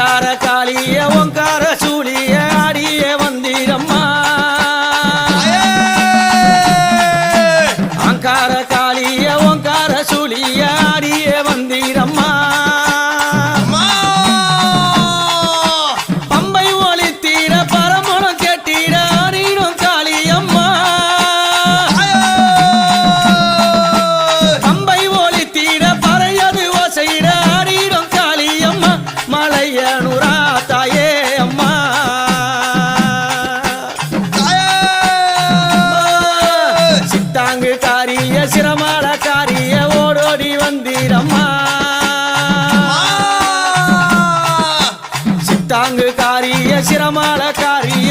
அங்கார காளிய ஓங்கார சூழிய ஆடிய வந்திரம்மா. அங்கார காளிய சித்தாங்கு காரிய சிரமால காரிய ஓடோடி வந்தீரம்மா. சித்தாங்கு காரிய சிரமால காரிய